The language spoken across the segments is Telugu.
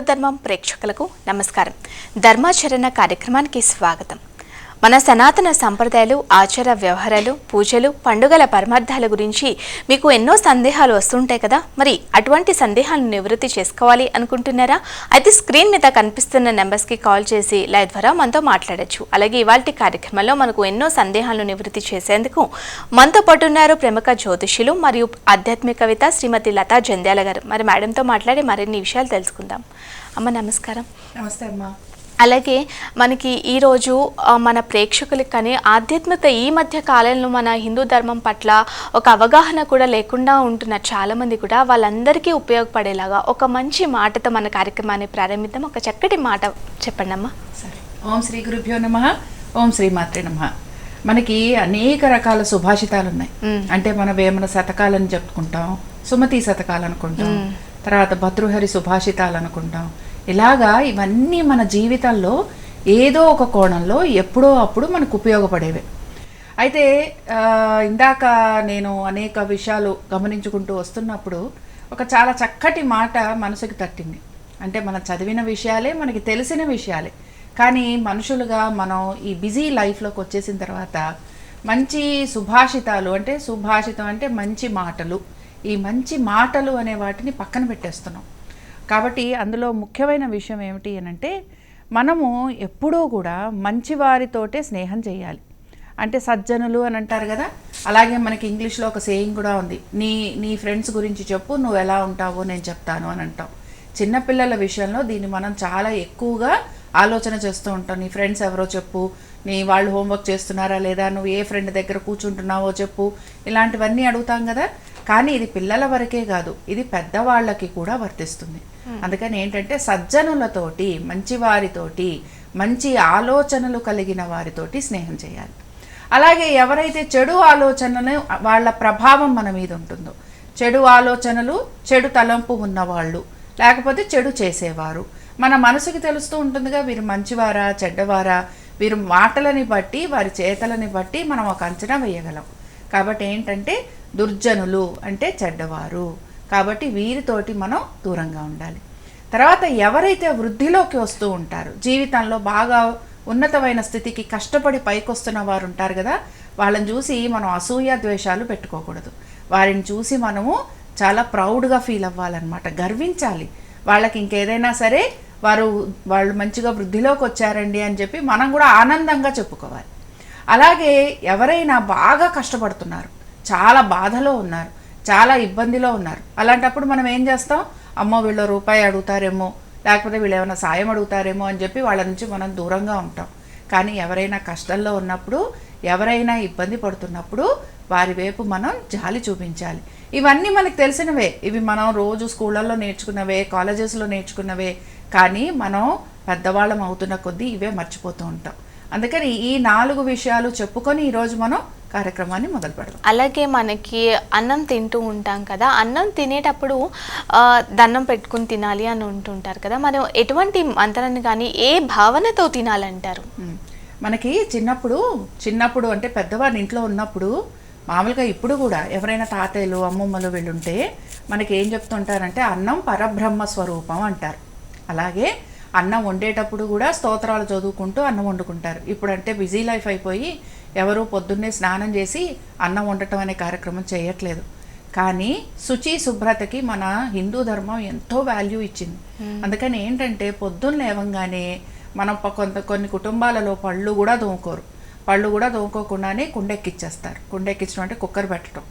ధర్మం ప్రేక్షకులకు నమస్కారం. ధర్మాచరణ కార్యక్రమానికి స్వాగతం. మన సనాతన సంప్రదాయాలు ఆచార వ్యవహారాలు పూజలు పండుగల పరమార్థాల గురించి మీకు ఎన్నో సందేహాలు వస్తుంటాయి కదా? మరి అటువంటి సందేహాలను నివృత్తి చేసుకోవాలి అనుకుంటున్నారా? అయితే స్క్రీన్ మీద కనిపిస్తున్న నెంబర్స్కి కాల్ చేసి లైవ్ ద్వారా మనతో మాట్లాడచ్చు. అలాగే ఇవాళ కార్యక్రమంలో మనకు ఎన్నో సందేహాలను నివృత్తి చేసేందుకు మనతో పాటు ఉన్నారు ప్రముఖ జ్యోతిష్యులు మరియు ఆధ్యాత్మికవేత్త శ్రీమతి లతా జంధ్యాల గారు. మరి మేడంతో మాట్లాడి మరిన్ని విషయాలు తెలుసుకుందాం. అమ్మ నమస్కారం. నమస్తే అమ్మా. అలాగే మనకి ఈరోజు మన ప్రేక్షకులకి కానీ ఆధ్యాత్మికత ఈ మధ్య కాలంలో మన హిందూ ధర్మం పట్ల ఒక అవగాహన కూడా లేకుండా ఉంటున్న చాలామంది కూడా వాళ్ళందరికీ ఉపయోగపడేలాగా ఒక మంచి మాటతో మన కార్యక్రమాన్ని ప్రారంభిద్దాం. ఒక చక్కటి మాట చెప్పండి అమ్మా సరే. ఓం శ్రీ గురుభ్యో నమ. ఓం శ్రీ మాత్రే నమ. మనకి అనేక రకాల సుభాషితాలు ఉన్నాయి. అంటే మనం వేమన శతకాలని చెప్పుకుంటాం సుమతి శతకాలు అనుకుంటాం తర్వాత భద్రుహరి సుభాషితాలు అనుకుంటాం ఇలాగా ఇవన్నీ మన జీవితంలో ఏదో ఒక కోణంలో ఎప్పుడో అప్పుడు మనకు ఉపయోగపడేవే. అయితే ఇందాక నేను అనేక విషయాలు గమనించుకుంటూ వస్తున్నప్పుడు ఒక చాలా చక్కటి మాట మనసుకి తట్టింది. అంటే మనం చదివిన విషయాలే మనకి తెలిసిన విషయాలే. కానీ మనుషులుగా మనం ఈ బిజీ లైఫ్లోకి వచ్చేసిన తర్వాత మంచి సుభాషితాలు అంటే సుభాషితం అంటే మంచి మాటలు. ఈ మంచి మాటలు అనే వాటిని పక్కన పెట్టేస్తున్నాం. కాబట్టి అందులో ముఖ్యమైన విషయం ఏమిటి అని అంటే మనము ఎప్పుడూ కూడా మంచి వారితోటే స్నేహం చేయాలి. అంటే సజ్జనులు అని అంటారు కదా అలాగే మనకి ఇంగ్లీష్లో ఒక సేయింగ్ కూడా ఉంది. నీ నీ ఫ్రెండ్స్ గురించి చెప్పు నువ్వు ఎలా ఉంటావో నేను చెప్తాను అని అంటాం. చిన్నపిల్లల విషయంలో దీన్ని మనం చాలా ఎక్కువగా ఆలోచన చేస్తూ ఉంటాం. నీ ఫ్రెండ్స్ ఎవరో చెప్పు నీ వాళ్ళు హోంవర్క్ చేస్తున్నారా లేదా నువ్వు ఏ ఫ్రెండ్ దగ్గర కూర్చుంటున్నావో చెప్పు ఇలాంటివన్నీ అడుగుతాం కదా. కానీ ఇది పిల్లల వరకే కాదు ఇది పెద్దవాళ్ళకి కూడా వర్తిస్తుంది. Hmm. అందుకని ఏంటంటే సజ్జనులతోటి మంచి వారితోటి మంచి ఆలోచనలు కలిగిన వారితోటి స్నేహం చేయాలి. అలాగే ఎవరైతే చెడు ఆలోచనలు వాళ్ళ ప్రభావం మన మీద ఉంటుందో చెడు ఆలోచనలు చెడు తలంపు ఉన్నవాళ్ళు లేకపోతే చెడు చేసేవారు మన మనసుకి తెలుస్తూ ఉంటుందిగా వీరు మంచివారా చెడ్డవారా వీరు మాటలని బట్టి వారి చేతలని బట్టి మనం ఒక అంచనా వేయగలం. కాబట్టి ఏంటంటే దుర్జనులు అంటే చెడ్డవారు. కాబట్టి వీరితోటి మనం దూరంగా ఉండాలి. తర్వాత ఎవరైతే వృద్ధిలోకి వస్తూ ఉంటారో జీవితంలో బాగా ఉన్నతమైన స్థితికి కష్టపడి పైకొస్తున్న వారు ఉంటారు కదా వాళ్ళని చూసి మనం అసూయ ద్వేషాలు పెట్టుకోకూడదు. వారిని చూసి మనము చాలా ప్రౌడ్గా ఫీల్ అవ్వాలన్నమాట గర్వించాలి. వాళ్ళకి ఇంకేదైనా సరే వారు వాళ్ళు మంచిగా వృద్ధిలోకి వచ్చారండి అని చెప్పి మనం కూడా ఆనందంగా చెప్పుకోవాలి. అలాగే ఎవరైనా బాగా కష్టపడుతున్నారు చాలా బాధలో ఉన్నారు చాలా ఇబ్బందిలో ఉన్నారు. అలాంటప్పుడు మనం ఏం చేస్తాం? అమ్మో వీళ్ళు రూపాయి అడుగుతారేమో లేకపోతే వీళ్ళు ఏమైనా సాయం అడుగుతారేమో అని చెప్పి వాళ్ళ నుంచి మనం దూరంగా ఉంటాం. కానీ ఎవరైనా కష్టంలో ఉన్నప్పుడు ఎవరైనా ఇబ్బంది పడుతున్నప్పుడు వారి వైపు మనం జాలి చూపించాలి. ఇవన్నీ మనకు తెలిసినవే. ఇవి మనం రోజు స్కూళ్ళల్లో నేర్చుకున్నవే కాలేజెస్లో నేర్చుకున్నవే కానీ మనం పెద్దవాళ్ళం అవుతున్న కొద్దీ ఇవే మర్చిపోతూ ఉంటాం. అందుకని ఈ నాలుగు విషయాలు చెప్పుకొని ఈరోజు మనం కార్యక్రమాన్ని మొదలు పెడదాం. అలాగే మనకి అన్నం తింటూ ఉంటాం కదా అన్నం తినేటప్పుడు దండం పెట్టుకుని తినాలి అని ఉంటుంటారు కదా మనం ఎటువంటి మంత్రాన్ని కానీ ఏ భావనతో తినాలంటారు. మనకి చిన్నప్పుడు చిన్నప్పుడు అంటే పెద్దవారి ఇంట్లో ఉన్నప్పుడు మామూలుగా ఇప్పుడు కూడా ఎవరైనా తాతయ్యలు అమ్మమ్మలు వెళ్ళుంటే మనకి ఏం చెప్తుంటారంటే అన్నం పరబ్రహ్మ స్వరూపం అంటారు. అలాగే అన్నం వండేటప్పుడు కూడా స్తోత్రాలు చదువుకుంటూ అన్నం వండుకుంటారు. ఇప్పుడంటే బిజీ లైఫ్ అయిపోయి ఎవరు పొద్దున్నే స్నానం చేసి అన్నం వండటం అనే కార్యక్రమం చేయట్లేదు. కానీ శుచి శుభ్రతకి మన హిందూ ధర్మం ఎంతో వాల్యూ ఇచ్చింది. అందుకని ఏంటంటే పొద్దున్న లేవంగానే మనం కొంత కొన్ని కుటుంబాలలో పళ్ళు కూడా దోముకోరు పళ్ళు కూడా దోముకోకుండానే కుండెక్కిచ్చేస్తారు. కుండెక్కించడం అంటే కుక్కర్ పెట్టడం.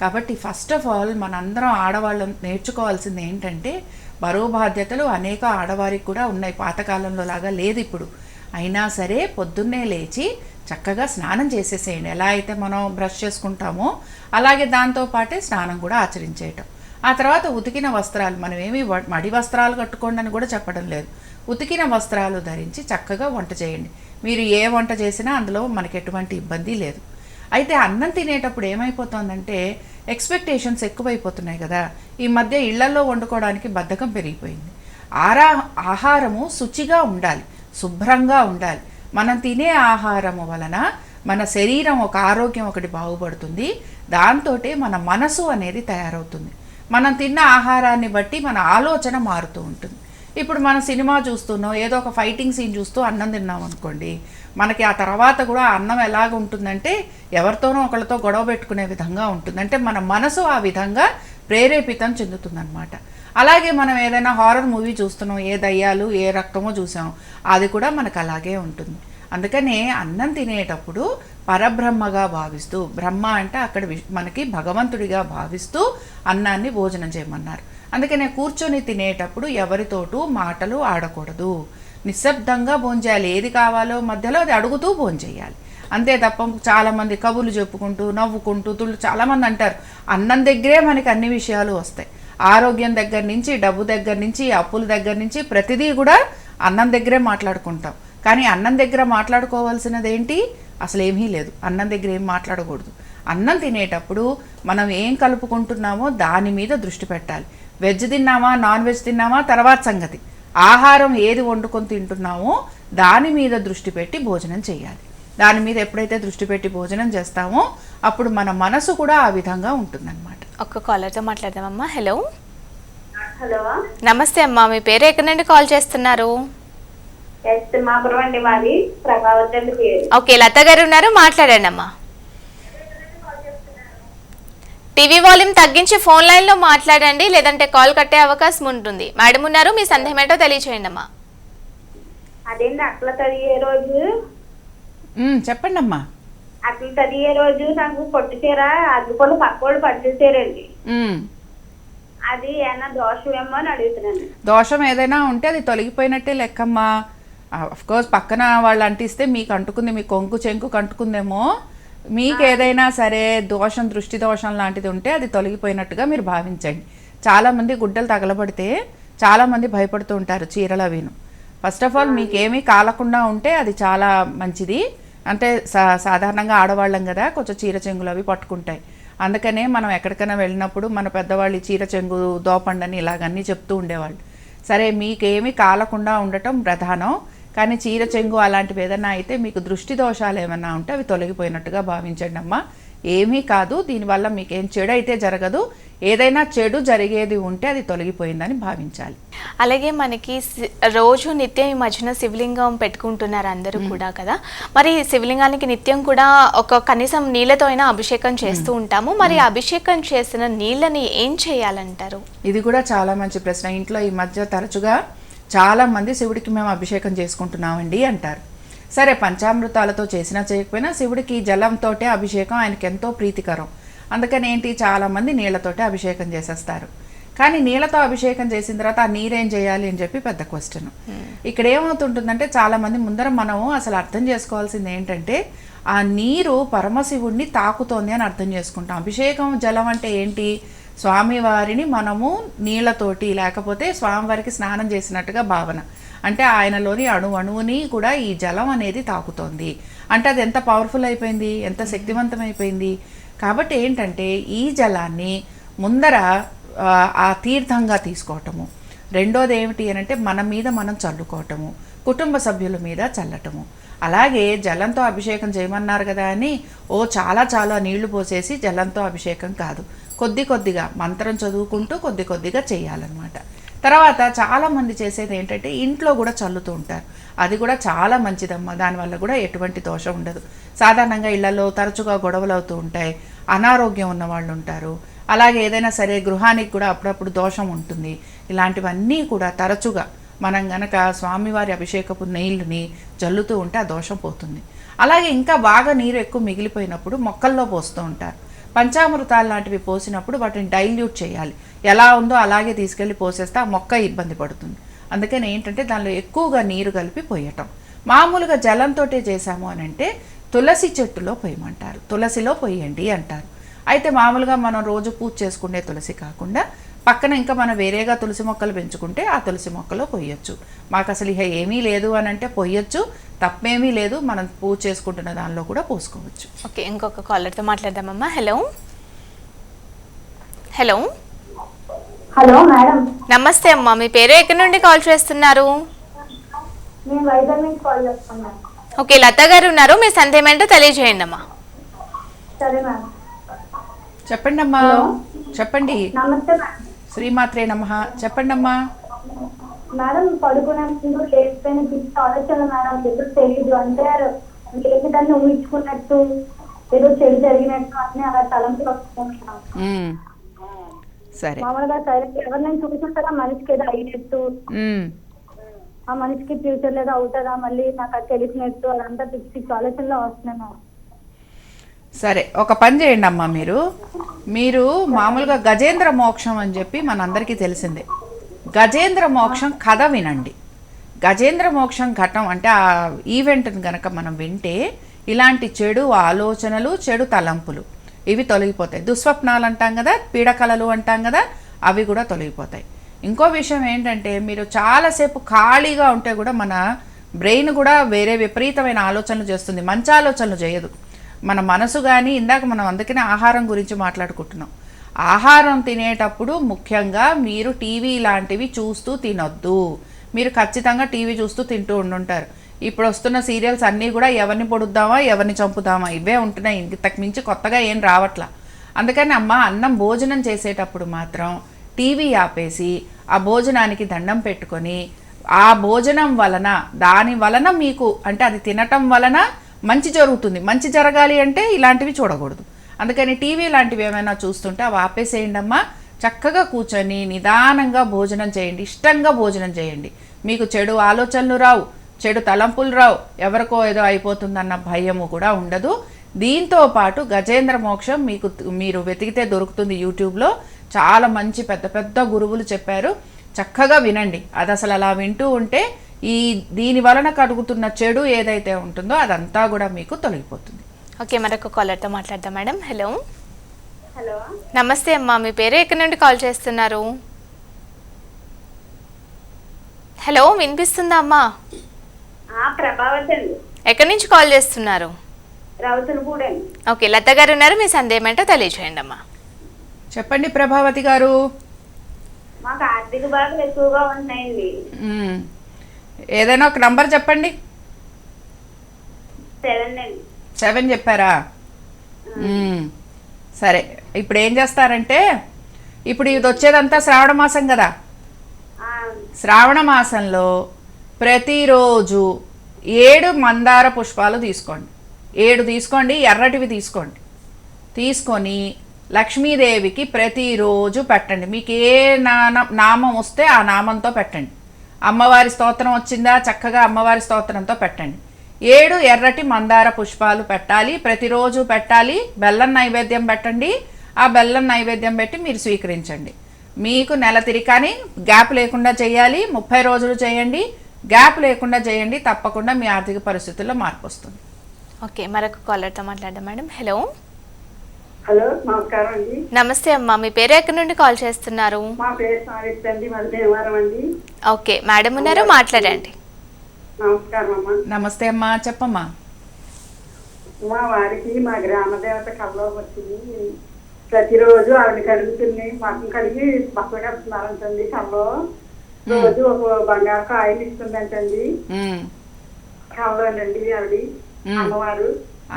కాబట్టి ఫస్ట్ ఆఫ్ ఆల్ మనందరం ఆడవాళ్ళం నేర్చుకోవాల్సింది ఏంటంటే బరువు బాధ్యతలు అనేక ఆడవారికి కూడా ఉన్నాయి. పాతకాలంలో లాగా లేదు ఇప్పుడు. అయినా సరే పొద్దున్నే లేచి చక్కగా స్నానం చేసేసేయండి. ఎలా అయితే మనం బ్రష్ చేసుకుంటామో అలాగే దాంతో పాటే స్నానం కూడా ఆచరించేయటం. ఆ తర్వాత ఉతికిన వస్త్రాలు మనం ఏమి మడి వస్త్రాలు కట్టుకోండి అని కూడా చెప్పడం లేదు. ఉతికిన వస్త్రాలు ధరించి చక్కగా వంట చేయండి. మీరు ఏ వంట చేసినా అందులో మనకి ఎటువంటి ఇబ్బంది లేదు. అయితే అన్నం తినేటప్పుడు ఏమైపోతుందంటే ఎక్స్పెక్టేషన్స్ ఎక్కువైపోతున్నాయి కదా. ఈ మధ్య ఇళ్ళలో వండుకోవడానికి బద్ధకం పెరిగిపోయింది. ఆరా ఆహారము శుచిగా ఉండాలి. శుభ్రంగా ఉండాలి. మనం తినే ఆహారము వలన మన శరీరం ఒక ఆరోగ్యం ఒకటి బాగుపడుతుంది. దాంతో మన మనసు అనేది తయారవుతుంది. మనం తిన్న ఆహారాన్ని బట్టి మన ఆలోచన మారుతూ ఉంటుంది. ఇప్పుడు మన సినిమా చూస్తున్నాం ఏదో ఒక ఫైటింగ్ సీన్ చూస్తూ అన్నం తిన్నాం అనుకోండి మనకి ఆ తర్వాత కూడా అన్నం ఎలాగ ఉంటుందంటే ఎవరితోనో ఒకరితో గొడవ పెట్టుకునే విధంగా ఉంటుంది. అంటే మన మనసు ఆ విధంగా ప్రేరేపితం చెందుతుందన్నమాట. అలాగే మనం ఏదైనా హారర్ మూవీ చూస్తున్నాం ఏ దయ్యాలు ఏ రక్తమో చూసాం అది కూడా మనకు అలాగే ఉంటుంది. అందుకనే అన్నం తినేటప్పుడు పరబ్రహ్మగా భావిస్తూ బ్రహ్మ అంటే అక్కడ మనకి భగవంతుడిగా భావిస్తూ అన్నాన్ని భోజనం చేయమన్నారు. అందుకనే కూర్చొని తినేటప్పుడు ఎవరితోటూ మాటలు ఆడకూడదు. నిశ్శబ్దంగా భోంచేయాలి ఏది కావాలో మధ్యలో అది అడుగుతూ భోంచేయాలి అంతే తప్ప చాలామంది కబుర్లు చెప్పుకుంటూ నవ్వుకుంటూ తుళ్ళు చాలామంది అంటారు అన్నం దగ్గరే మనకి అన్ని విషయాలు వస్తాయి. ఆరోగ్యం దగ్గర నుంచి డబ్బు దగ్గర నుంచి అప్పుల దగ్గర నుంచి ప్రతిదీ కూడా అన్నం దగ్గరే మాట్లాడుకుంటాం. కానీ అన్నం దగ్గర మాట్లాడుకోవాల్సినది ఏంటి అసలు ఏమీ లేదు. అన్నం దగ్గర ఏం మాట్లాడకూడదు. అన్నం తినేటప్పుడు మనం ఏం కలుపుకుంటున్నామో దాని మీద దృష్టి పెట్టాలి. వెజ్ తిన్నామా నాన్ వెజ్ తిన్నామా తర్వాత సంగతి. ఆహారం ఏది వండుకొని తింటున్నామో దాని మీద దృష్టి పెట్టి భోజనం చేయాలి. దాని మీద ఎప్పుడైతే దృష్టి పెట్టి భోజనం చేస్తామో అప్పుడు మన మనసు కూడా ఆ విధంగా ఉంటుందన్నమాట. ఒక్క కాలర్తో మాట్లాడదామమ్మా. Hello hello. నమస్తే అమ్మా. మీ పేరు ఎక్కడి నుండి కాల్ చేస్తున్నారు? ఓకే లత గారు ఉన్నారు. మాట్లాడండి అమ్మా. టీవీ వాల్యూమ్ తగ్గించి ఫోన్ లైన్లో మాట్లాడండి. లేదంటే కాల్ కట్టే అవకాశం ఉంటుంది. మేడం ఉన్నారు. మీ సందేహం ఏంటో తెలియచేయండి అమ్మా. అదేంటి అట్ల రోజు చెప్పండి అమ్మా అట్ల చదివే రోజు నాకు పొట్టు చీర అగ్గిపొలు పక్కోళ్ళు పట్టుచారండి ఉమ్. అది ఏమన్నా దోషమేమో అని అడుగుతున్నాను. దోషం ఏదైనా ఉంటే అది తొలగిపోయినట్టే లెక్కమ్మా. కోర్స్ పక్కన వాళ్ళు అంటిస్తే మీకు అంటుకుంది మీ కొంకు చెంకు అంటుకుందేమో. మీకు ఏదైనా సరే దోషం దృష్టి దోషం లాంటిది ఉంటే అది తొలగిపోయినట్టుగా మీరు భావించండి. చాలామంది గుడ్డలు తగలబడితే చాలామంది భయపడుతూ ఉంటారు చీరల అవిను ఫస్ట్ ఆఫ్ ఆల్ మీకు ఏమీ కాలకుండా ఉంటే అది చాలా మంచిది. అంటే సా సాధారణంగా ఆడవాళ్ళం కదా కొంచెం చీర చెంగులు అవి పట్టుకుంటాయి. అందుకనే మనం ఎక్కడికైనా వెళ్ళినప్పుడు మన పెద్దవాళ్ళు చీర చెంగు దోపండని ఇలాగన్నీ చెప్తూ ఉండేవాళ్ళు. సరే మీకేమీ కాలకుండా ఉండటం ప్రధానం కానీ చీర చెంగు అలాంటివి ఏదైనా అయితే మీకు దృష్టి దోషాలు ఏమైనా ఉంటే అవి తొలగిపోయినట్టుగా భావించండి అమ్మా ఏమీ కాదు దీనివల్ల మీకేం చెడు అయితే జరగదు ఏదైనా చెడు జరిగేది ఉంటే అది తొలగిపోయిందని భావించాలి. అలాగే మనకి రోజు నిత్యం ఈ మధ్యన శివలింగం పెట్టుకుంటున్నారు అందరూ కూడా కదా. మరి శివలింగానికి నిత్యం కూడా ఒక కనీసం నీళ్ళతో అయినా అభిషేకం చేస్తూ ఉంటాము. మరి అభిషేకం చేసిన నీళ్ళని ఏం చేయాలంటారు? ఇది కూడా చాలా మంచి ప్రశ్న. ఇంట్లో ఈ మధ్య తరచుగా చాలా మంది శివుడికి మేము అభిషేకం చేసుకుంటున్నామండి అంటారు. సరే పంచామృతాలతో చేసినా చేయకపోయినా శివుడికి జలంతోటే అభిషేకం ఆయనకి ఎంతో ప్రీతికరం. అందుకని ఏంటి? చాలా మంది నీళ్ళతోటే అభిషేకం చేసేస్తారు. కానీ నీళ్ళతో అభిషేకం చేసిన తర్వాత ఆ నీరేం చేయాలి అని చెప్పి పెద్ద క్వశ్చన్ ఇక్కడ ఏమవుతుంటుందంటే చాలా మంది ముందర మనము అసలు అర్థం చేసుకోవాల్సింది ఏంటంటే ఆ నీరు పరమశివుణ్ణి తాకుతోంది అని అర్థం చేసుకుంటాం. అభిషేకం జలం అంటే ఏంటి? స్వామివారిని మనము నీళ్ళతోటి లేకపోతే స్వామివారికి స్నానం చేసినట్టుగా భావన. అంటే ఆయనలోని అణు అణువుని కూడా ఈ జలం అనేది తాకుతోంది. అంటే అది ఎంత పవర్ఫుల్ అయిపోయింది ఎంత శక్తివంతమైపోయింది. కాబట్టి ఏంటంటే ఈ జలాన్ని ముందర ఆ, ఆ తీర్థంగా తీసుకోవటము. రెండోది ఏమిటి అని అంటే మన మీద మనం చల్లుకోవటము. కుటుంబ సభ్యుల మీద చల్లటము. అలాగే జలంతో అభిషేకం చేయమన్నారు కదా అని ఓ చాలా చాలా నీళ్ళు పోసేసి జలంతో అభిషేకం కాదు. కొద్ది కొద్దిగా మంత్రం చదువుకుంటూ కొద్ది కొద్దిగా చేయాలన్నమాట. తర్వాత చాలామంది చేసేది ఏంటంటే ఇంట్లో కూడా చల్లుతూ ఉంటారు. అది కూడా చాలా మంచిదమ్మా. దానివల్ల కూడా ఎటువంటి దోషం ఉండదు. సాధారణంగా ఇళ్ళలో తరచుగా గొడవలు అవుతూ ఉంటాయి. అనారోగ్యం ఉన్న వాళ్ళు ఉంటారు. అలాగే ఏదైనా సరే గృహానికి కూడా అప్పుడప్పుడు దోషం ఉంటుంది. ఇలాంటివన్నీ కూడా తరచుగా మనం గనక స్వామివారి అభిషేకపు నీళ్ళని జల్లుతూ ఉంటే ఆ దోషం పోతుంది. అలాగే ఇంకా బాగా నీరు ఎక్కువ మిగిలిపోయినప్పుడు మొక్కల్లో పోస్తూ ఉంటారు. పంచామృతాలు లాంటివి పోసినప్పుడు వాటిని డైల్యూట్ చేయాలి. ఎలా ఉందో అలాగే తీసుకెళ్ళి పోసేస్తే ఆ మొక్క ఇబ్బంది పడుతుంది. అందుకని ఏంటంటే దానిలో ఎక్కువగా నీరు కలిపి పోయటం. మామూలుగా జలంతోటే చేశాము అని అంటే తులసి చెట్టులో పోయమంటారు. తులసిలో పోయండి అంటారు. అయితే మామూలుగా మనం రోజు పూజ చేసుకునే తులసి కాకుండా పక్కన ఇంకా మనం వేరేగా తులసి మొక్కలు పెంచుకుంటే ఆ తులసి మొక్కలో పొయ్యొచ్చు మాకు అసలు ఇక ఏమీ లేదు అని అంటే పొయ్యొచ్చు తప్పేమీ లేదు. మనం పూజ చేసుకుంటున్న దానిలో కూడా పోసుకోవచ్చు. ఓకే ఇంకొక కాలర్తో మాట్లాడదామమ్మా హలో హలో హలో మేడం నమస్తే అమ్మా. మీ పేరు ఎక్కడి నుండి కాల్ చేస్తున్నారు? ఓకే లత గారు ఉన్నారు. మీ సందేహం ఏంటో తెలియజేయండి అమ్మా. చెప్పండి. అమ్మా చెప్పండి శ్రీమాత్రే నమ. చెప్పండి అమ్మా మేడం పడుకునే ముందు లేకపోయిన పిచ్చి ఆలోచనలు మేడం. ఏదో తెలియదు అంటే లేని దాన్ని ఊహించుకున్నట్టు ఏదో చెడు జరిగినట్టు అన్ని అలా తలంపులు వస్తున్నాం. సరే. మామూలుగా సైలెంట్ ఎవరినైనా చూసుంటారా మనిషికి ఏదో అయినట్టు. ఆ మనిషికి ఫ్యూచర్ లేదో అవుతుందా? మళ్ళీ నాకు అది తెలిసినట్టు అదంతా పిచ్చి పిచ్చి ఆలోచనలో వస్తున్నాను. సరే. ఒక పని చేయండి అమ్మా మీరు. మీరు మామూలుగా గజేంద్ర మోక్షం అని చెప్పి మనందరికీ తెలిసిందే. గజేంద్ర మోక్షం కథ వినండి. గజేంద్ర మోక్షం ఘటం అంటే ఆ ఈవెంట్ని కనుక మనం వింటే ఇలాంటి చెడు ఆలోచనలు చెడు తలంపులు ఇవి తొలగిపోతాయి. దుస్వప్నాలు అంటాం కదా పీడకలలు అంటాం కదా అవి కూడా తొలగిపోతాయి. ఇంకో విషయం ఏంటంటే మీరు చాలాసేపు ఖాళీగా ఉంటే కూడా మన బ్రెయిన్ కూడా వేరే విపరీతమైన ఆలోచనలు చేస్తుంది. మంచి ఆలోచనలు చేయదు. మన మనసు కానీ ఇందాక మనం అందుకనే ఆహారం గురించి మాట్లాడుకుంటున్నాం. ఆహారం తినేటప్పుడు ముఖ్యంగా మీరు టీవీ లాంటివి చూస్తూ తినొద్దు. మీరు ఖచ్చితంగా టీవీ చూస్తూ తింటూ ఉండుంటారు. ఇప్పుడు వస్తున్న సీరియల్స్ అన్నీ కూడా ఎవరిని పొడుద్దామా ఎవరిని చంపుదామా? ఇవే ఉంటున్నాయి. ఇంతకు మించి కొత్తగా ఏం రావట్లా. అందుకని అమ్మ అన్నం భోజనం చేసేటప్పుడు మాత్రం టీవీ ఆపేసి ఆ భోజనానికి దండం పెట్టుకొని ఆ భోజనం వలన దాని వలన మీకు అంటే అది తినటం వలన మంచి జరుగుతుంది. మంచి జరగాలి అంటే ఇలాంటివి చూడకూడదు. అందుకని టీవీ లాంటివి ఏమైనా చూస్తుంటే అవి ఆపేసేయండి అమ్మా చక్కగా కూర్చొని నిదానంగా భోజనం చేయండి. ఇష్టంగా భోజనం చేయండి. మీకు చెడు ఆలోచనలు రావు. చెడు తలంపులు రావు. ఎవరికో ఏదో అయిపోతుందన్న భయము కూడా ఉండదు. దీంతో పాటు గజేంద్ర మోక్షం మీకు మీరు వెతికితే దొరుకుతుంది యూట్యూబ్లో. చాలా మంచి పెద్ద పెద్ద గురువులు చెప్పారు. చక్కగా వినండి. అది అసలు అలా వింటూ ఉంటే ఈ దీని వలన కలుగుతున్న చెడు ఏదైతే ఉంటుందో అదంతా కూడా మీకు తొలగిపోతుంది. ఓకే మరొక కాలర్తో మాట్లాడదాం మేడం. హలో హలో నమస్తే అమ్మా మీ పేరు ఎక్కడి నుండి కాల్ చేస్తున్నారు? హలో వినిపిస్తుందా అమ్మా? ఆ ప్రభావతి అండి. ఎక్కడి నుంచి కాల్ చేస్తున్నారు? ఓకే లత గారు ఉన్నారు మీ సందేహం ఏంటో తెలియజేయండి అమ్మా. చెప్పండి ప్రభావతి గారు. మాకు ఆర్థిక బాధలు ఎక్కువగా ఉన్నాయండి. ఏదైనా ఒక నంబర్ చెప్పండి. సెవెన్ అండి. సెవెన్ చెప్పారా. సరే ఇప్పుడు ఏం చేస్తారంటే ఇప్పుడు ఇది వచ్చేదంతా శ్రావణ మాసం కదా? శ్రావణ మాసంలో ప్రతిరోజు ఏడు మందార పుష్పాలు తీసుకోండి. ఏడు తీసుకోండి ఎర్రటివి తీసుకోండి. తీసుకొని లక్ష్మీదేవికి ప్రతిరోజు పెట్టండి. మీకు ఏ నామం వస్తే ఆ నామంతో పెట్టండి. అమ్మవారి స్తోత్రం వచ్చిందా? చక్కగా అమ్మవారి స్తోత్రంతో పెట్టండి. ఏడు ఎర్రటి మందార పుష్పాలు పెట్టాలి. ప్రతిరోజు పెట్టాలి. బెల్లం నైవేద్యం పెట్టండి. ఆ బెల్లం నైవేద్యం పెట్టి మీరు స్వీకరించండి. మీకు నెల తిరిగి కానీ గ్యాప్ లేకుండా చేయాలి. ముప్పై రోజులు చేయండి. గ్యాప్ లేకుండా చేయండి. తప్పకుండా మీ ఆర్థిక పరిస్థితుల్లో మార్పు వస్తుంది. ఓకే మరొక కాలర్తో మాట్లాడదాం మేడం. హలో. హలో నమస్కారం అండి. నమస్తే అమ్మా మీ పేరు ఎక్కడి నుండి కాల్ చేస్తున్నారు? మా పేరు సావిత్రి అండి అండి. ఓకే మేడం ఉన్నారు మాట్లాడండి. నమస్తే అమ్మా చెప్పమ్మా. మా వారికి మా గ్రామ దేవత కళ్ళలోకి వచ్చింది. ప్రతిరోజు ఆవిడ కడుగుతుంది మకం కడిగి బట్టలు కడుతున్నారంటండి కళ్ళలో రోజు ఒక బంగారు కాయలు ఇస్తుందంటండి. కళ్ళలోనండి ఆవిడ మ్మ్. అమ్మవారు.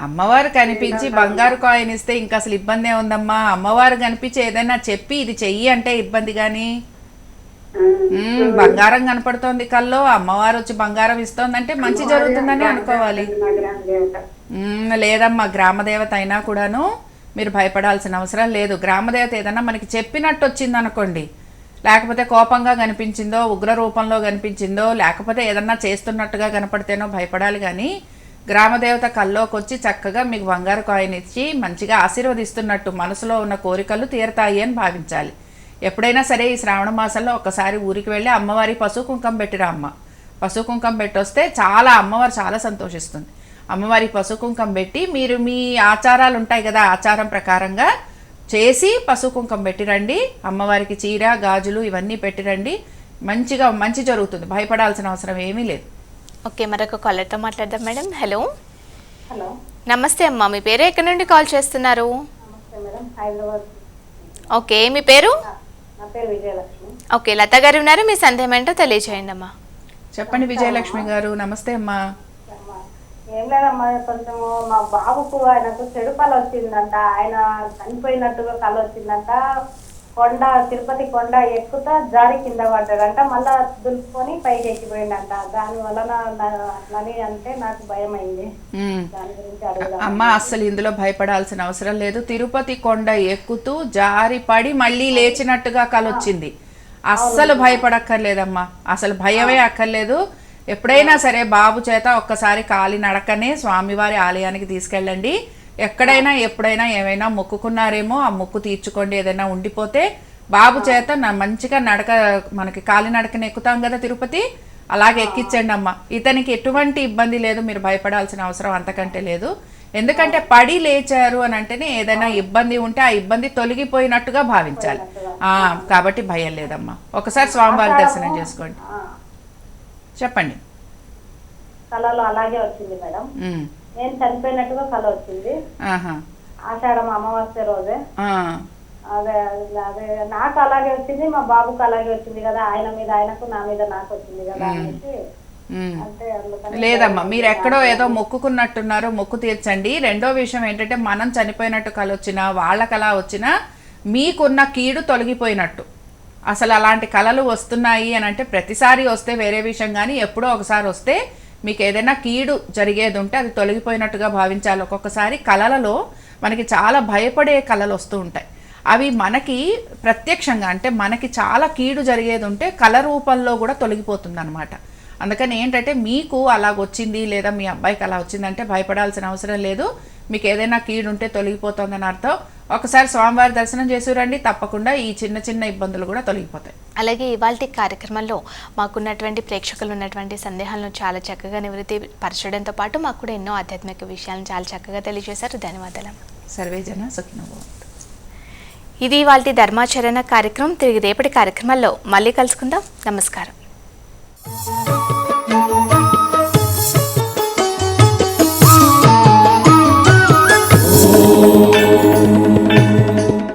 అమ్మవారు కనిపించి బంగారు కాయిన్ ఇస్తే ఇంకా అసలు ఇబ్బంది ఉందమ్మా. అమ్మవారు కనిపించి ఏదైనా చెప్పి ఇది చెయ్యి అంటే ఇబ్బంది కానీ బంగారం కనపడుతోంది కల్లో. అమ్మవారు వచ్చి బంగారం ఇస్తోందంటే మంచి జరుగుతుందని అనుకోవాలి. లేదమ్మా గ్రామదేవత అయినా కూడాను మీరు భయపడాల్సిన అవసరం లేదు. గ్రామదేవత ఏదన్నా మనకి చెప్పినట్టు వచ్చింది అనుకోండి లేకపోతే కోపంగా కనిపించిందో ఉగ్ర రూపంలో కనిపించిందో లేకపోతే ఏదన్నా చేస్తున్నట్టుగా కనపడితేనో భయపడాలి కానీ గ్రామదేవత కల్లోకి వచ్చి చక్కగా మీకు బంగారు కాయిన్ ఇచ్చి మంచిగా ఆశీర్వదిస్తున్నట్టు మనసులో ఉన్న కోరికలు తీరతాయి అని భావించాలి. ఎప్పుడైనా సరే ఈ శ్రావణ మాసంలో ఒక్కసారి ఊరికి వెళ్ళి అమ్మవారి పశు కుంకం పెట్టిరా అమ్మ. పశు కుంకం పెట్టొస్తే చాలా అమ్మవారు చాలా సంతోషిస్తుంది. అమ్మవారి పశు కుంకం పెట్టి మీరు మీ ఆచారాలు ఉంటాయి కదా ఆచారం ప్రకారంగా చేసి పశు కుంకం పెట్టిరండి అమ్మవారికి చీర గాజులు ఇవన్నీ పెట్టిరండి మంచిగా మంచి జరుగుతుంది. భయపడాల్సిన అవసరం ఏమీ లేదు. ఓకే మరొక కాలర్తో మాట్లాడదాం మేడం. హలో. హలో. నమస్తే అమ్మా. మీ పేరు ఎక్కడి నుండి కాల్ చేస్తున్నారు? నమస్తే మేడం. హైదరాబాద్. ఓకే మీ పేరు? నా పేరు విజయలక్ష్మి. ఓకే లత గారు ఉన్నారు. మీ సందేహం ఏంటో తెలియజేయండి అమ్మా చెప్పండి విజయలక్ష్మి గారు నమస్తే అమ్మా. అమ్మా, ఏం లేదమ్మా కొంచెం మా బాబుకు ఆయనకు చెడు కళ వచ్చిందంట ఆయన చనిపోయినట్టుగా కళ వచ్చిందంట కొండ తిరుపతి కొండ ఎక్కుతా జారి కింద పడ్డాడంట మళ్ళా దులుపుకొని పైకి ఎక్కిపోయిండంట దాని వలన అట్లని అంటే నాకు భయం అయింది. దాని గురించి అమ్మ అస్సలు ఇందులో భయపడాల్సిన అవసరం లేదు. తిరుపతి కొండ ఎక్కుతూ జారి పడి మళ్ళీ లేచినట్టుగా కలొచ్చింది. అస్సలు భయపడక్కర్లేదమ్మా. అసలు భయమే అక్కర్లేదు. ఎప్పుడైనా సరే బాబు చేత ఒక్కసారి కాలి నడకనే స్వామివారి ఆలయానికి తీసుకెళ్ళండి. ఎక్కడైనా ఎప్పుడైనా ఏమైనా మొక్కుకున్నారేమో ఆ మొక్కు తీర్చుకోండి. ఏదైనా ఉండిపోతే బాబు చేత నా మంచిగా నడక మనకి కాలి నడకని ఎక్కుతాం కదా తిరుపతి? అలాగే ఎక్కించండి అమ్మ. ఇతనికి ఎటువంటి ఇబ్బంది లేదు మీరు భయపడాల్సిన అవసరం అంతకంటే లేదు. ఎందుకంటే పడి లేచారు అని అంటేనే ఏదైనా ఇబ్బంది ఉంటే ఆ ఇబ్బంది తొలగిపోయినట్టుగా భావించాలి. ఆ కాబట్టి భయం లేదమ్మా. ఒకసారి స్వామివారి దర్శనం చేసుకోండి. చెప్పండి. అలాగే వచ్చింది మేడం. నేను చనిపోయినట్టుగా కళ వచ్చింది. ఆహా. ఆషాఢం అమావాస్య రోజే. అదే అదే నాకు అలాగే వచ్చింది మా బాబుకు అలాగే వచ్చింది కదా ఆయన మీద ఆయనకు నా మీద నాకు వచ్చింది కదా అనేసి. లేదమ్మా మీరు ఎక్కడో ఏదో మొక్కుకున్నట్టున్నారో మొక్కు తీర్చండి. రెండో విషయం ఏంటంటే మనం చనిపోయినట్టు కల వచ్చినా వాళ్ళ కళ వచ్చినా మీకున్న కీడు తొలగిపోయినట్టు. అసలు అలాంటి కళలు వస్తున్నాయి అని అంటే ప్రతిసారి వస్తే వేరే విషయం కానీ ఎప్పుడో ఒకసారి వస్తే మీకు ఏదైనా కీడు జరిగేది ఉంటే అది తొలగిపోయినట్టుగా భావించాలి. ఒక్కొక్కసారి కళలలో మనకి చాలా భయపడే కళలు వస్తూ ఉంటాయి. అవి మనకి ప్రత్యక్షంగా అంటే మనకి చాలా కీడు జరిగేది ఉంటే కళ రూపంలో కూడా తొలగిపోతుంది అనమాట అందుకని ఏంటంటే మీకు అలాగొచ్చింది లేదా మీ అబ్బాయికి అలా వచ్చిందంటే భయపడాల్సిన అవసరం లేదు. మీకు ఏదైనా కీడు ఉంటే తొలగిపోతుందని అర్థం ఒకసారి స్వామివారి దర్శనం చేసి రండి తప్పకుండా ఈ చిన్న చిన్న ఇబ్బందులు కూడా తొలగిపోతాయి. అలాగే ఇవాళ కార్యక్రమంలో మాకున్నటువంటి ప్రేక్షకులు ఉన్నటువంటి సందేహాలను చాలా చక్కగా నివృత్తి పరచడంతో పాటు మాకు కూడా ఎన్నో ఆధ్యాత్మిక విషయాలను చాలా చక్కగా తెలియజేశారు. ధన్యవాదాలు. సర్వేజన సుఖినభవంతు. ఇది వాళ్ళ ధర్మాచరణ కార్యక్రమం. తిరిగి రేపటి కార్యక్రమాల్లో మళ్ళీ కలుసుకుందాం. నమస్కారం.